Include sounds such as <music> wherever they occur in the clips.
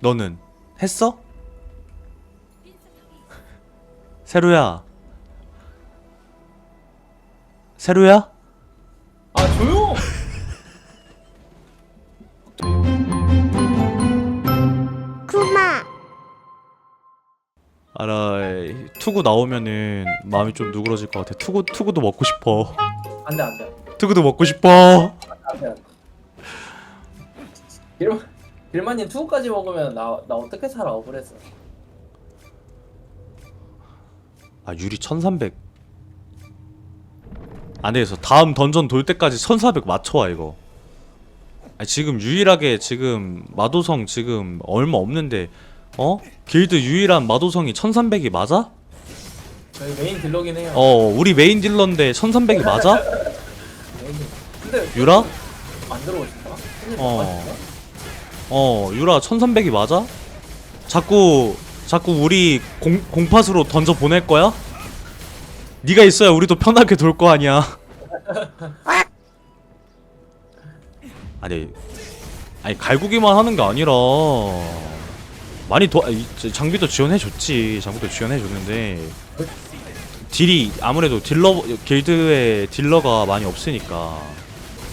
너는 했어? 세루야. 세루야? 아 조용! 구마 알아. 투구 나오면은 마음이 좀 누그러질 것 같아. 투구 투구도 먹고 싶어. 안돼 안돼 투구도 먹고 싶어. 안돼 안돼 길마 길마님 투구까지 먹으면 나 나 어떻게 살아 억울해서 아 유리 1300. 안 되겠어. 다음 던전 돌 때까지 1400 맞춰와 이거. 아 지금 유일하게 지금 마도성 지금 얼마 없는데 어? 길드 유일한 마도성이 1300이 맞아? 저희 메인 딜러긴 해요 어 우리 메인 딜러인데 1300이 맞아? <laughs> 메인 딜러. 근데 유라? 안? 손님 어. 어 유라 1300이 맞아? 자꾸 자꾸 우리 공, 공팟으로 던져 보낼 거야? 네가 있어야 우리도 편하게 돌 거 아니야 <laughs> 아니 아니 갈구기만 하는 게 아니라 많이 아니, 저 장비도 지원해 줬지 장비도 지원해 줬는데 딜이 아무래도 딜러 길드에 딜러가 많이 없으니까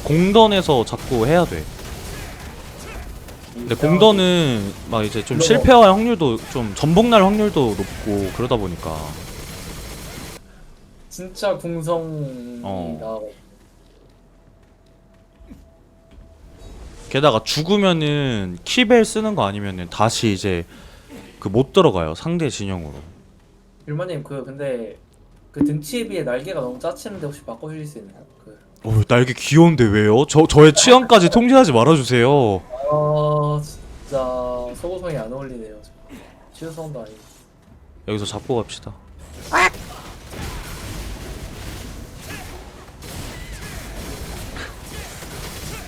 공던에서 자꾸 해야 돼 근데 공던은 막 이제 좀 실패할 확률도 좀 전복날 확률도 높고 그러다 보니까 진짜 궁성이 어. 나와 게다가 죽으면은 키벨 쓰는 거 아니면은 다시 이제 그 못 들어가요 상대 진영으로 길마님 그 근데 그 등치에 비해 날개가 너무 짜치는데 혹시 바꿔주실 수 있나요? 그 어 날개 귀여운데 왜요? 저 저의 취향까지 통제하지 말아주세요 아 진짜 소고성이 안 어울리네요 치유성도 아니고 여기서 잡고 갑시다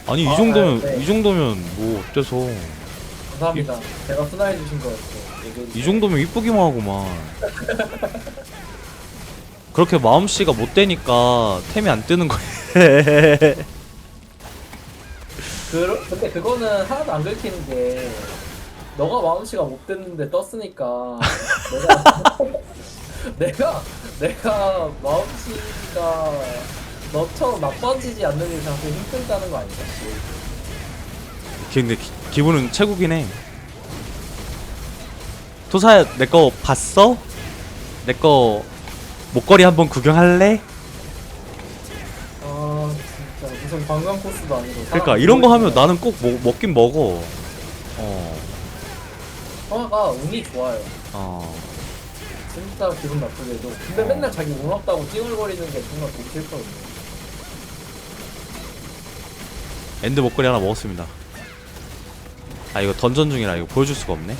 아니 이 아, 정도면 네. 이 정도면 뭐 어때서 감사합니다 제가 순화해 주신 거 얘기해 이 주세요. 정도면 이쁘기만 하구만. 그렇게 마음씨가 못 되니까 템이 안 뜨는 거야. <laughs> 그, 근데 그거는 하나도 안 긁히는 게 너가 마음씨가 못 됐는데 떴으니까 내가 <laughs> 내가 내가 마음씨가 너처럼 나빠지지 않는 이상 좀 힘들다는 거 아닌가? 근데 기, 기분은 최고긴 해. 토사야 내 거 봤어? 내 거 목걸이 한번 구경할래? 관광 코스도 아니고 그러니까 이런 거 하면 나는 꼭 먹, 먹긴 먹어. 어. 형아가 운이 좋아요 어. 진짜 기분 나쁘게도 근데 맨날 자기 운 없다고 찡얼거리는 게 정말 보기 싫거든요 엔드 목걸이 하나 먹었습니다. 아 이거 던전 중이라 이거 보여줄 수가 없네.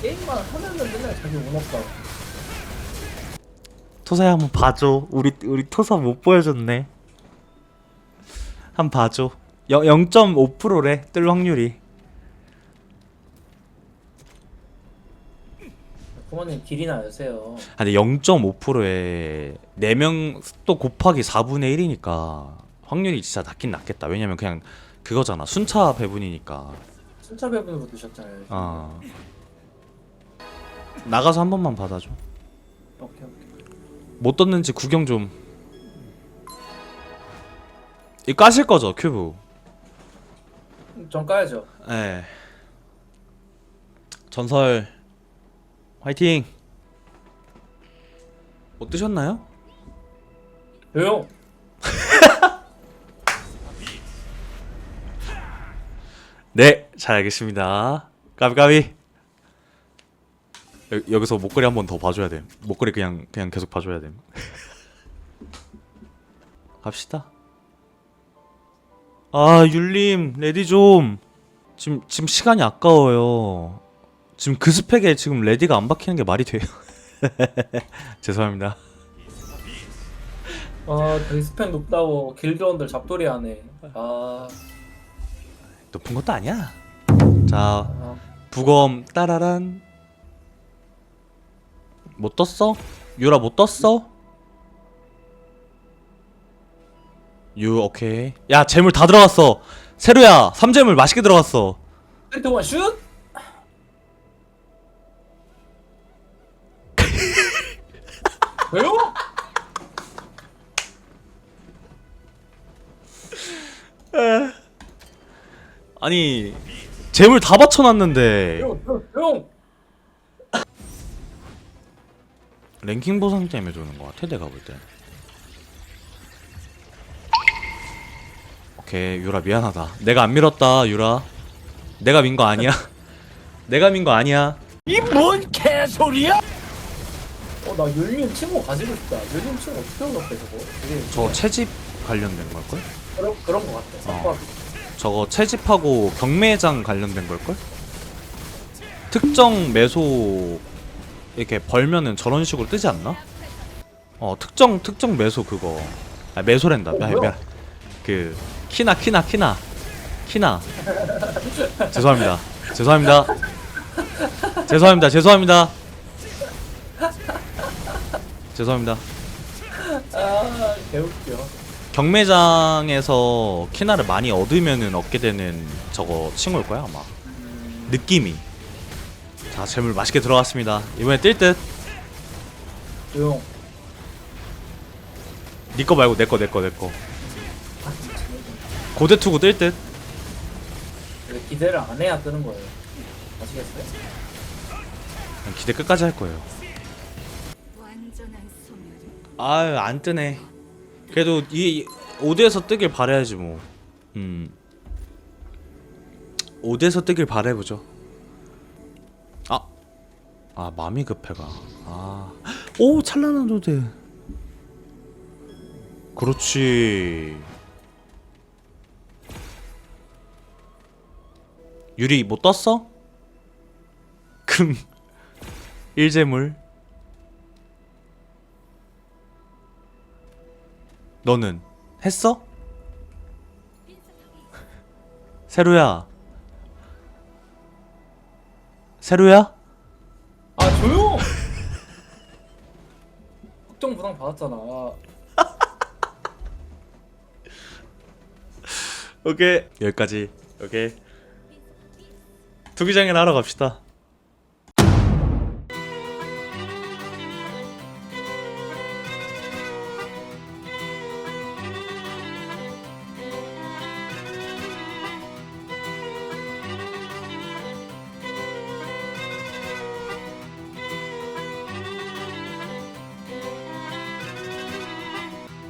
게임만 하면은 맨날 자기 운 없다고 토사야 한번 봐줘. 우리 우리 토사 못 보여줬네. 한번 봐줘. 0.5%래 뜰 확률이. 부모님 길이나 여세요 아, 근데 0.5%에 4명 또 곱하기 4분의 1이니까 확률이 진짜 낮긴 낮겠다. 왜냐면 그냥 그거잖아. 순차 배분이니까. 순차 배분으로 드셨잖아요 아. 나가서 한 번만 받아줘. 오케이 오케이 못 떴는지 구경 좀. 이거 까실 거죠, 큐브? 전 까야죠 예. 전설 화이팅. 못 드셨나요? 조용 네, 잘 알겠습니다. 까비까비. 여, 여기서 목걸이 한 번 더 봐줘야 돼. 목걸이 그냥 그냥 계속 봐줘야 돼. <laughs> 갑시다. 아 율림 레디 좀. 지금 지금 시간이 아까워요. 지금 그 스펙에 지금 레디가 안 박히는 게 말이 돼요. <laughs> 죄송합니다. 아 되게 스펙 높다고 길드원들 잡돌이 하네 아, 높은 것도 아니야. 자 아 부검 따라란. 못 떴어? 유라 못 떴어? 유 오케이 야 재물 다 들어갔어. 세루야 삼재물 맛있게 들어갔어. 원 슛! 왜요? <laughs> 아니 재물 다 받쳐놨는데. 형, 형, 랭킹 보상템 해주는 것 같아 내가 볼때 오케이 유라 미안하다. 내가 안 밀었다 유라. 내가 민 거 아니야. <laughs> 내가 민 거 아니야. 어, 나 열린 친구 가지고 싶다. 열린 친구 어떻게 얻었대, 저거? 되게 저 채집 관련된 걸걸? 그런, 그런 거 같아. 사과. 저거 채집하고 경매장 관련된 걸걸? 특정 매소 이렇게 벌면은 저런 식으로 뜨지 않나? 어 특정 특정 매소 그거 아 매소랜다 미안 미안 그 키나 키나 키나. 키나. 죄송합니다. 죄송합니다. 죄송합니다. 죄송합니다. 죄송합니다. 아, 개웃겨. 경매장에서 키나를 많이 얻으면은 얻게 되는 저거 칭호일 거야 아마. 느낌이. 자 재물 맛있게 들어갔습니다. 이번에 뜰듯. 조용. 니거 말고 내 거 내 거 내거 고대 투구 뜰듯 왜 기대를 안 해야 뜨는 거예요? 아시겠어요? 기대 끝까지 할 거예요 완전한 소멸. 아유 안 뜨네 그래도 이 5대에서 뜨길 바라야지 뭐 음. 5대에서 뜨길 바라보죠 아. 아 마음이 급해가 아 오 찬란한 도대 그렇지 유리 못 떴어? 금 <laughs> 일재물 너는 했어? <laughs> 세로야 세로야? 아, 조용! 확정 부당 받았잖아. <laughs> 오케이 여기까지 오케이 투기장이나 하러 갑시다